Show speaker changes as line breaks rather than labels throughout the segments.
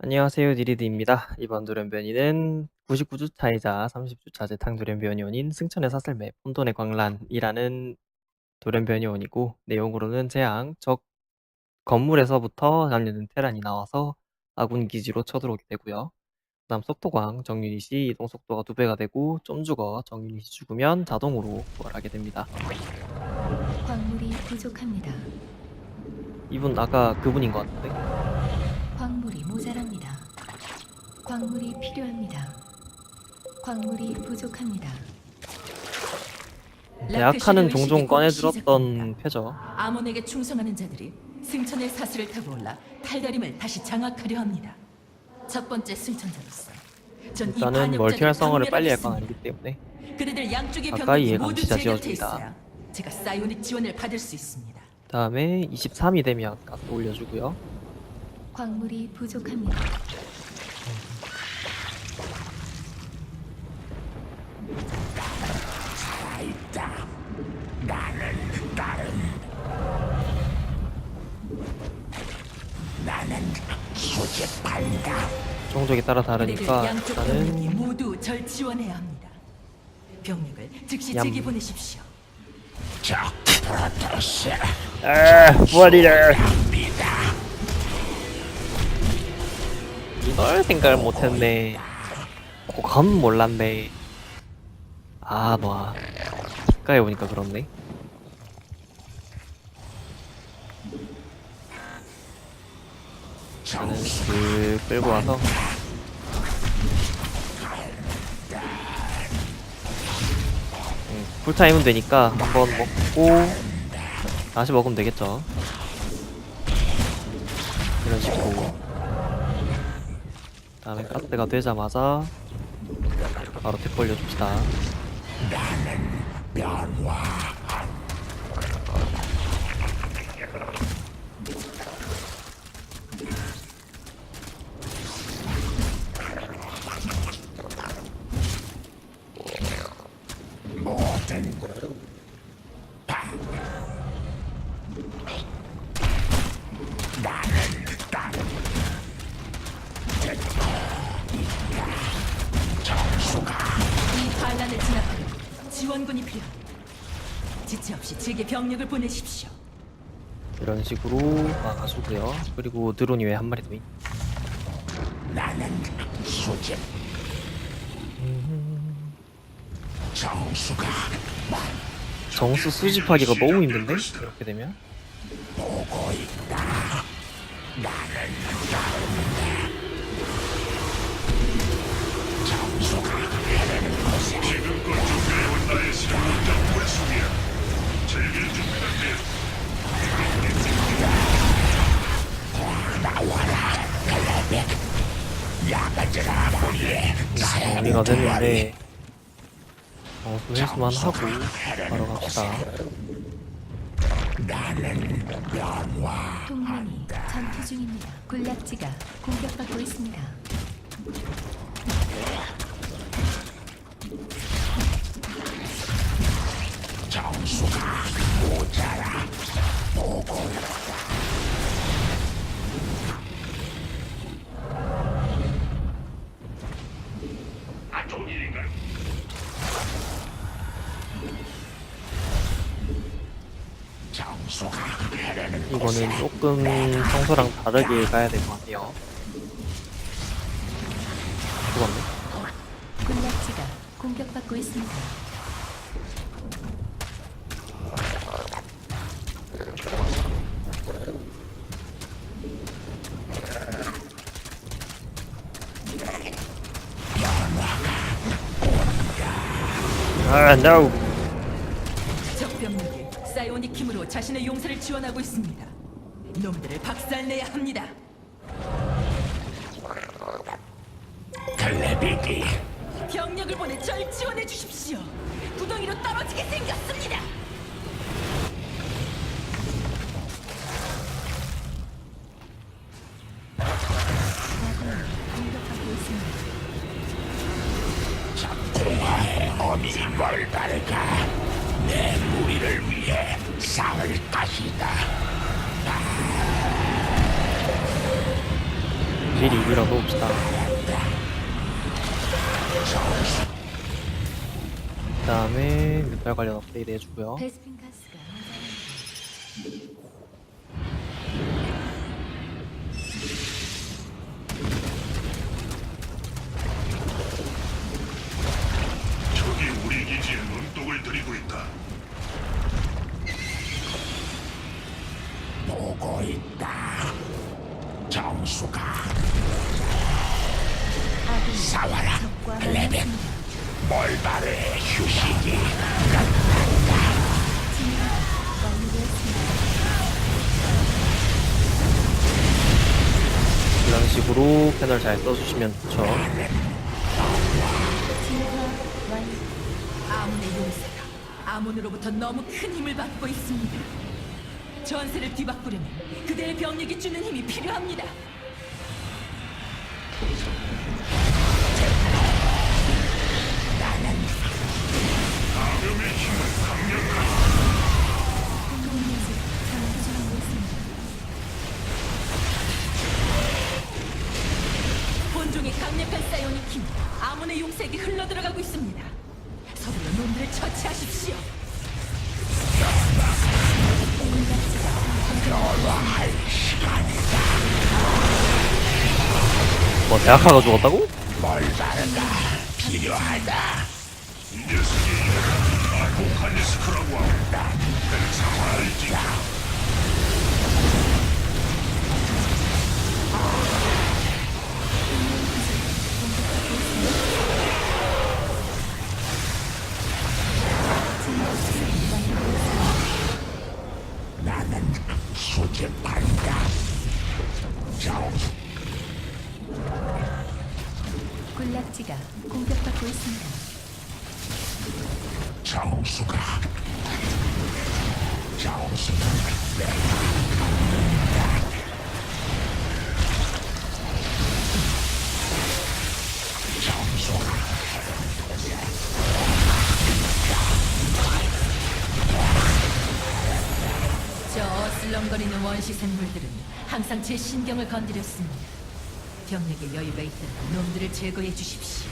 안녕하세요. 니리드입니다. 이번 돌연변이는 99주 차이자 30주차 재탕 돌연변이온인 승천의 사슬맵 혼돈의 광란이라는 돌연변이온이고 내용으로는 재앙, 적 건물에서부터 달리는 테란이 나와서 아군 기지로 쳐들어오게 되고요. 그다음 속도광, 정유닛이 이동 속도가 두 배가 되고 좀 죽어 정유닛이 죽으면 자동으로 부활하게 됩니다.
광물이 부족합니다.
이분 아까 그분인 것 같은데
광물이 모자랍니다. 광물이 필요합니다. 광물이 부족합니다.
대학하는 종종 꺼내들었던. 표죠.
아몬에게 충성하는 자들이 승천의 사슬을 타고 올라 탈다림을 다시 장악하려 합니다. 첫 번째 승천자로서
일단은 멀티 활성화를 빨리 할 건 아니기 때문에
그들들 양쪽의
가까이
병력이
예
모두
감시자
제 곁에
지어줍니다.
있어야 제가 사이오닉 지원을 받을 수 있습니다.
다음에 23이 되면 가스 올려주고요.
광물이 부족합니다.
종족에 따라 다르니까
양쪽 병력이
일단은
모두 절 지원해야 합니다. 병력을 즉시
얌.
제게 보내십시오.
아 부활이래 이걸 생각을 못했네 그건 몰랐네 아놔 가까이 오니까 그렇네 나는 그 끌고 와서 풀타임은 되니까 한번 먹고 다시 먹으면 되겠죠. 이런 식으로. 다음에 가스가 되자마자 바로 탭 벌려줍시다
지원군이 필요합니다. 지체 없이 제게 병력을 보내십시오.
이런 식으로 막아주고요 그리고 드론이 왜 한 마리 더 있? 정수 수집하기가 너무 힘든데? 이렇게 되면? 정리가 됐는데 정수 회수만 하고 바로 갑시다
동맹이 전투 중입니다. 군락지가 공격받고 있습니다.
이거는 조금 평소랑 다르게 가야 될 것 같아요 죽었네
군락지가 공격받고 있습니다.
아 no
적 병력이 사이오닉 힘으로 자신의 용사를 지원하고 있습니다. 놈들을 박살내야 합니다.
미리
밀어놓읍시다. 그 다음에 뮤탈 관련 업데이트 해주고요. 잘 써주시면 좋죠.
아문의 용사가 아문으로부터 너무 큰 힘을 받고 있습니다. 전세를 뒤바꾸려면 그대의 병력이 주는 힘이 필요합니다.
감염의 힘은 강력하다.
힘이 아문의 용사에게 흘러들어가고 있습니다. 서둘러 놈들을 처치하십시오.
뭐 대학가가 죽었다고?
필요하다. 이 녀석이
생물들은 항상 제 신경을 건드렸습니다. 병력에 여유가 있다면 놈들을 제거해 주십시오.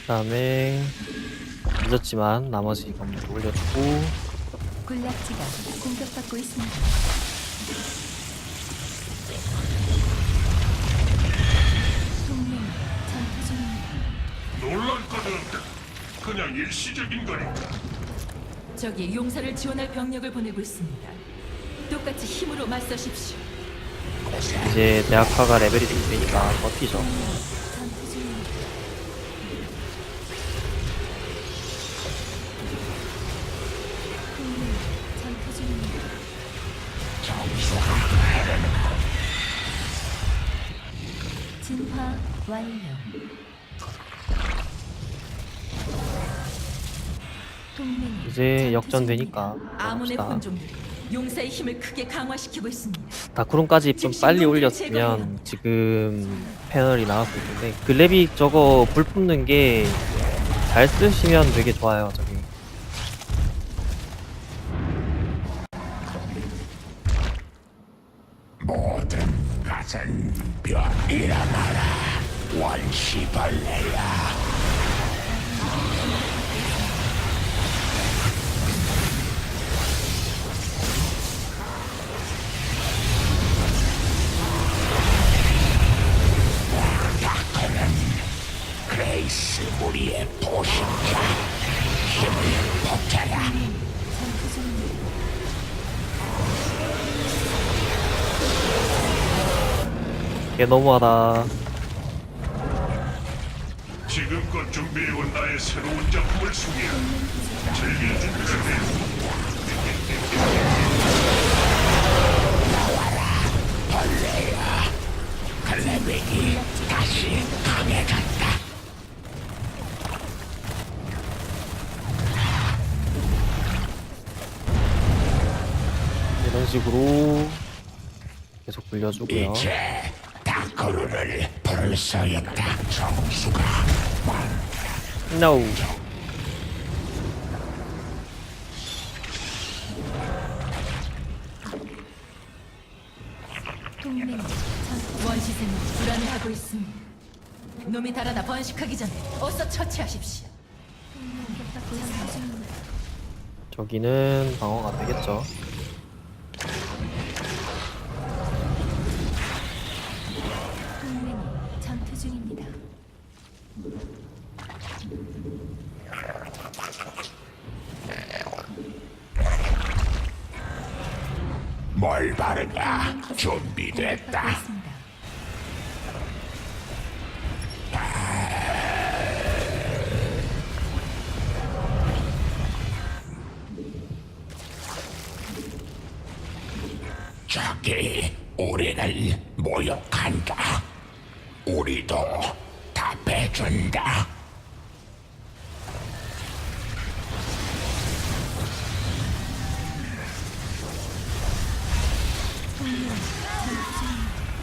그 다음에 늦었지만 나머지 건물 올려주고
군락지가 공격받고 있습니다.
일시적인 거니까.
저기 용사를 지원할 병력을 보내고 있습니다. 똑같이 힘으로 맞서십시오.
이제 대학가가 레벨이 되니까 버티죠.
진화 완료. 이
이제 역전되니까.
혼종들이 용사의 힘을 크게 강화시키고 있습니다.
다크론까지 좀 빨리 올렸으면 지금 패널이 나왔을 텐데 글래비 저거 불 뿜는 게 잘 쓰시면 되게 좋아요 저기
모든 것은 변이라 마라. 원시벌레
이게 너무하다
지금껏 준비해온 나의 새로운 작품을 소개한다. 즐길 됐다. 벌레야. 갈래백이 다시 강해졌다.
이런 식으로 계속 불려주고요
이제 다 다크루를 벌써였다 정수가
No.
동맹이 전
원시생물이 불안해하고 있습니다. 놈이 달아나 번식하기 전에 어서 처치하십시오.
저기는 방어가 안 되겠죠.
저기 우리를 모욕한다 우리도 답해준다.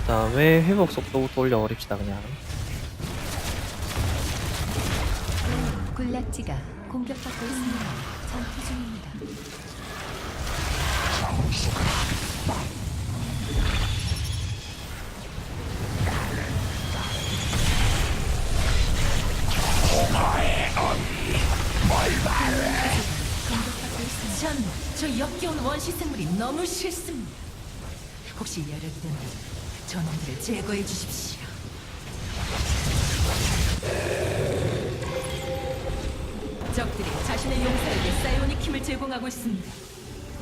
그다음에 회복 속도부터 올려버립시다 그냥.
군락지가 공격받고 있습니다. 전투 중입니다. 공격받
전, 저 역겨운 원시 생물이 너무 싫습니다. 혹시 여력이 된다면 저놈들을 제거해 주십시오. 적들이 자신의 용사에게 사이오닉 힘을 제공하고 있습니다.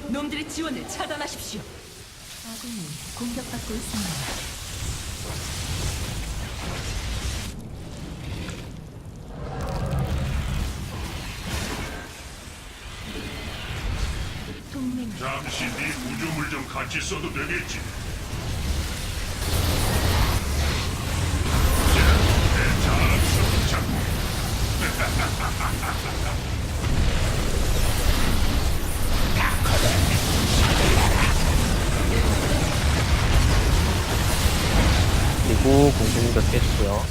놈들의 지원을 차단하십시오.
아군이 공격받고 있습니다.
잠시 네 구조물 좀 같이 써도 되겠지? 자, 내 자랑스러운 작품.
그리고 공중 몇개 주고요.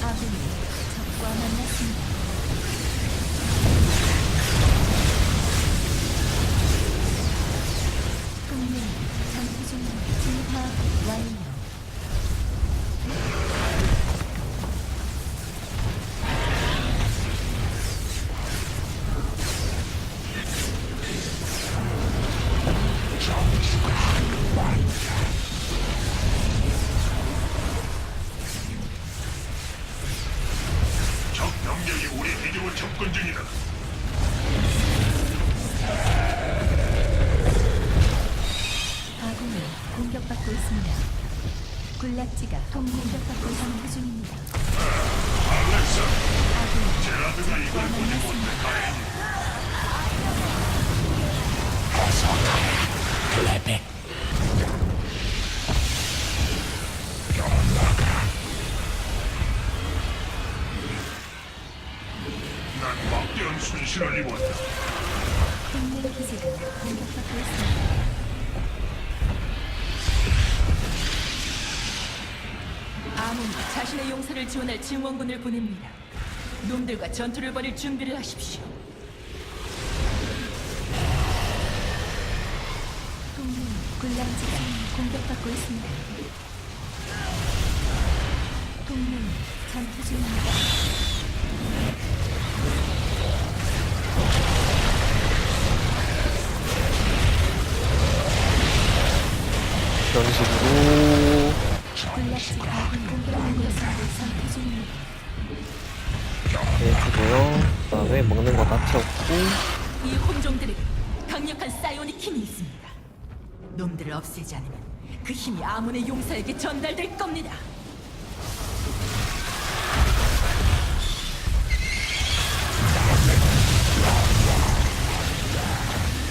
지원할 증원군을 보냅니다. 놈들과 전투를 벌일 준비를 하십시오.
동맹 군락지가 공격받고 있습니다. 동맹 전투 중입니다.
이런 식으로
군락지가 중입니다.
해주고요. 그 다음에 먹는 거 다 채웠고
이 혼종들에게 강력한 사이오닉 힘이 있습니다. 놈들을 없애지 않으면 그 힘이 아몬의 용사에게 전달될 겁니다.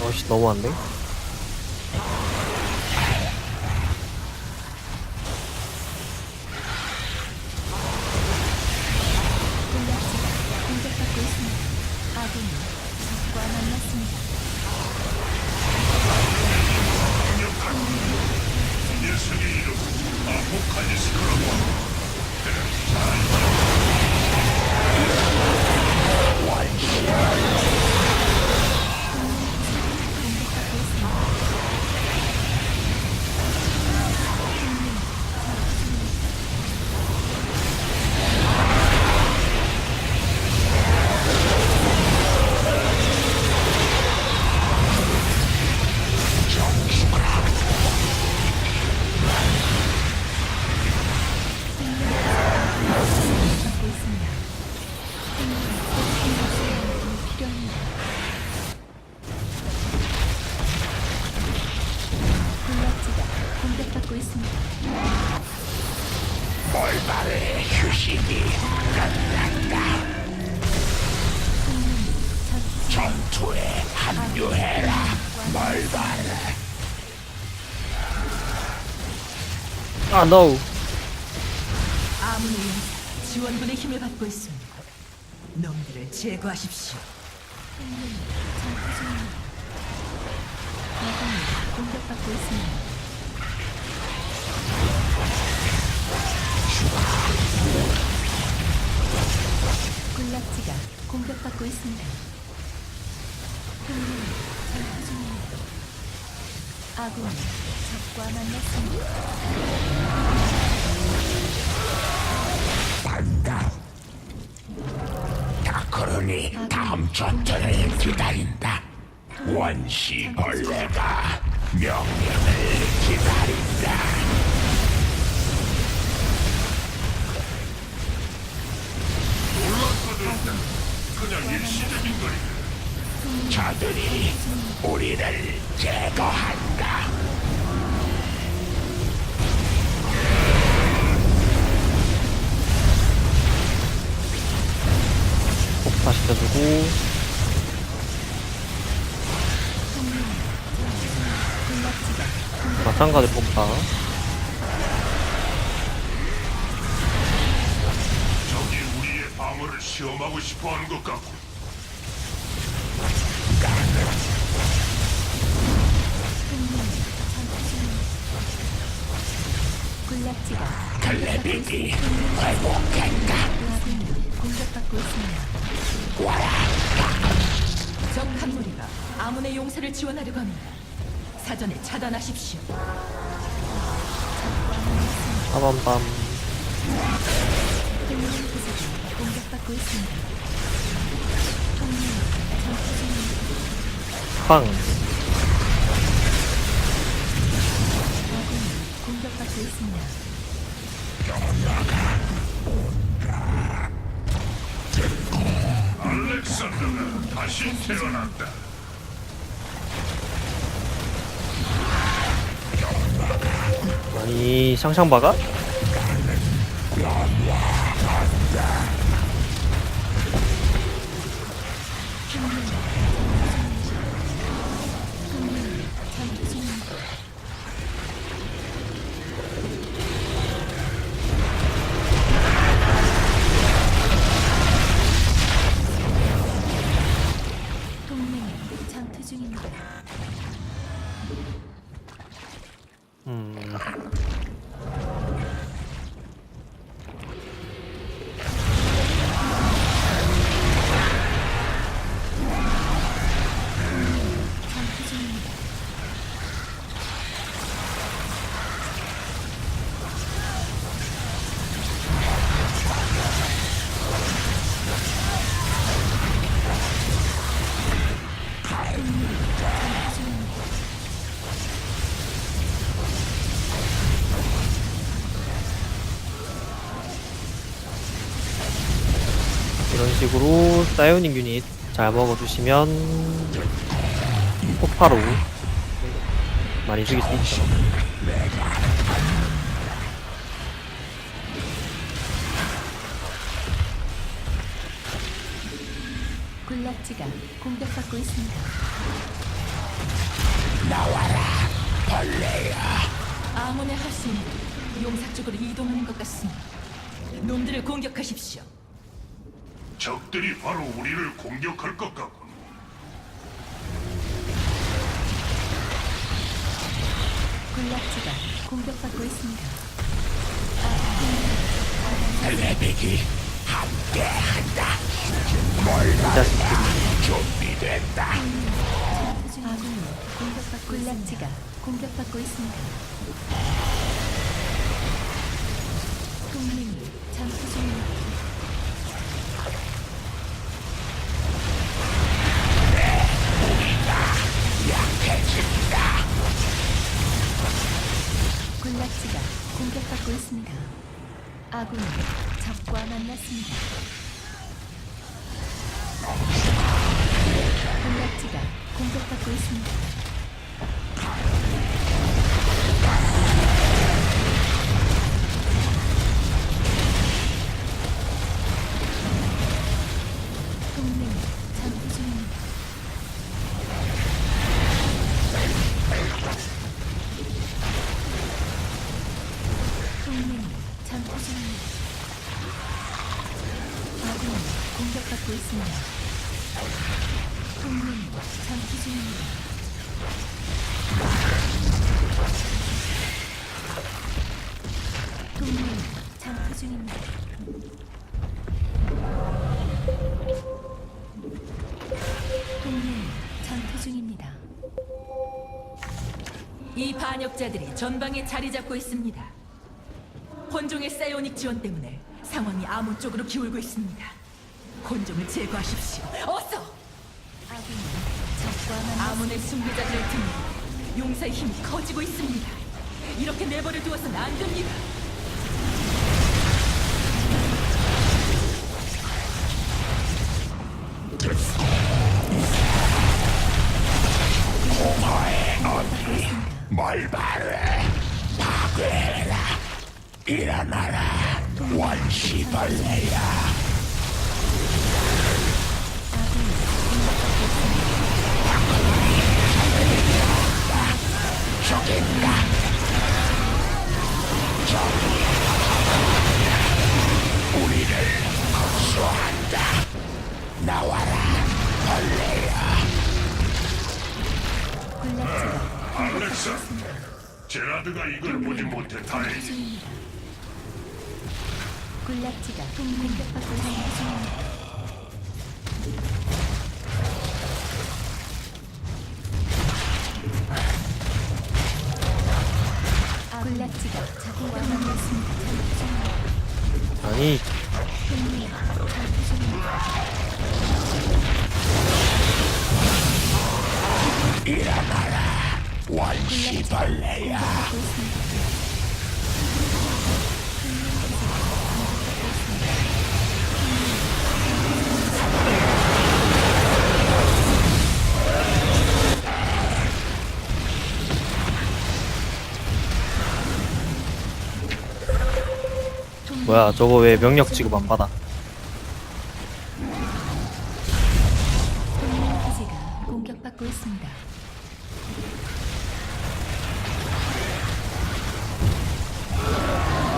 어씨 너무한데?
빨리
시끄러워. 그래, 잘
아, no.
아문의 용사 지원군의 힘을 받고 있습니다. 놈들을 제거하십시오.
공격받고 있습니다. 군락지가 공격받고 있습니다. 아군이 적과 만났습니다.
반다. 다크론이 다음 전투를 기다린다. 원시 벌레가 명령을 기다린다.
그냥 일시적인 거리다.
저들이 우리를 제거한다.
폭파 시켜주고. 마찬가지 폭파.
적이 우리의 방어를 시험하고 싶어하는 것 같고.
군락지가
글래빅이 회복했다.
공격받고 있습니다.
적한 무리가 아문의 용사를 지원하려고 합니다. 사전에 차단하십시오.
빠밤밤.
동맹 공격받고 있습니다. 동맹 전투 중입니다.
빵.
아군이 공격받고 있습니다.
알렉산더가 다시 태어났다.
아니, 샹샹바가? 식으로 사이오닉 유닛 잘 먹어주시면 폭파로 많이 죽일 수 있죠.
군락지가 공격받고 있습니다.
아문의 할수 있는 용사 쪽으로 이동하는 것 같습니다. 놈들을 공격하십시오.
적들이 바로 우리를 공격할 것 같군.
군락지가 공격받고 있습니다.
글래빅이 함께한다.
이 자식들이.
준비됐다.
아군이 공격받고 군락지가 공격받고 있습니다. 동맹이 전투 중입니다. 아군이 적과 만났습니다. 군락지가 공격받고 있습니다. 이
반역자들이 전방에 자리 잡고 있습니다. 혼종의 사이오닉 지원 때문에 상황이 아몬 쪽으로 기울고 있습니다. 혼종을 제거하십시오. 어서! 아몬의 숭배자들을 등으로 용사의 힘이 커지고 있습니다. 이렇게 내버려 두어서는 안 됩니다.
일어나라 원시벌레야 저긴가 저기 우리를 겁수한다 나와라 벌레야
알렉사, 제라드가 이걸 보지 못해 다행이.
중입니다. 군락지가 공격받고 있습니다. 군락지가 적과 만났습니다. 전투 중입니다.
아니.
일어나라 원시벌레야
공격받고 있습니다.
뭐야 저거 왜 명령 지급 안 받아?
공격받고 있습니다.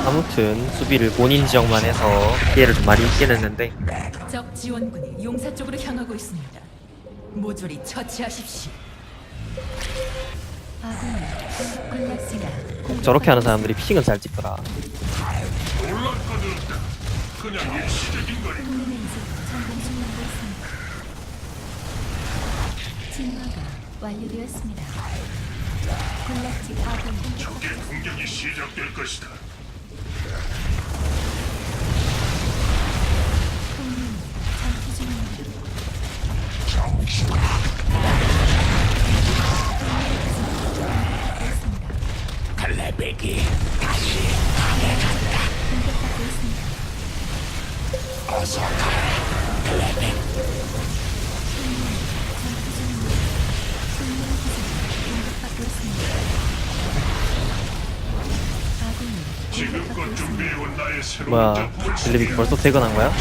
아무튼 수비를 본인 지역만 해서 피해를 좀 많이 입긴 했는데
적 지원군이 용사 쪽으로 향하고 있습니다. 모조리 처치하십시오.
아군이 군락지가
저렇게 하는 사람들이 픽은 잘 찍더라.
그냥 일시적인 거니.
동맹이 전공 중하고 있습니다. 진화가 완료되었습니다. 군락지 아군
적의 공격이 시작될 것이다.
갈래백이 다시 어서 가라.
아군이
지금껏 준비해온 나의 새로운
뭐야
작품을
딜리비 벌써 퇴근한 거야?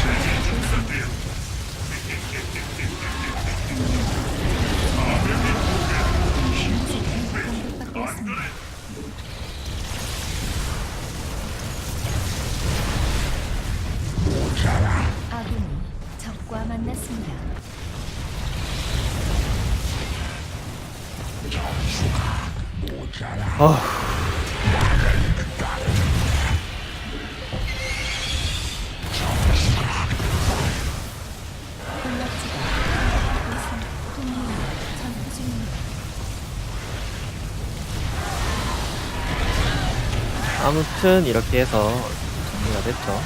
아무튼 이렇게 해서 정리가 됐죠.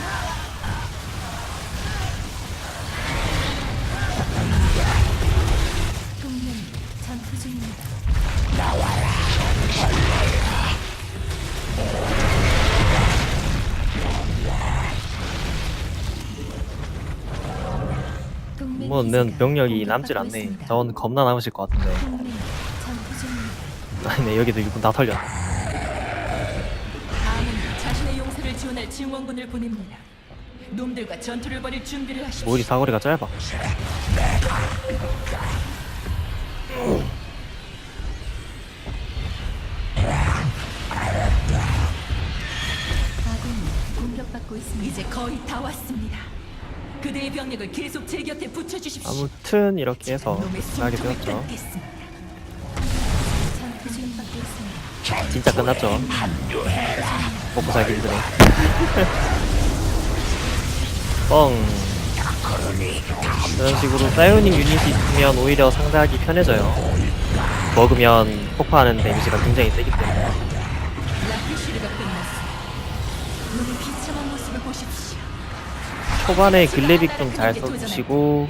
동맹이 전투 중입니다. 동맹
뭐난
기지가
병력이 남질
공격받고
않네.
있습니다.
자원 겁나 남으실 것 같은데.
동맹이 전투 중입니다.
아니네 여기도 일꾼 다 털렸네.
군을 보냅니다. 놈들과 전투를 벌일 준비를 하십시오.
머리 사거리가 짧아.
아군이 공격받고 있습니다.
이제 거의 다 왔습니다. 그대의 병력을 계속 제 곁에 붙여주십시오.
아무튼 이렇게 해서
놈의 숨통을
되었죠.
끊겠습니다.
전투 중받고 있습니다.
진짜 끝났죠. 먹고 살기 힘드네. 뻥. 이런 식으로 사이오닉 유닛이 있으면 오히려 상대하기 편해져요. 먹으면 폭파하는 데미지가 굉장히 세기 때문에. 초반에 글래빅 좀 잘 써주시고.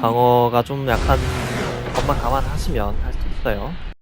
방어가 좀 약한 것만 감안하시면 할 수 있어요.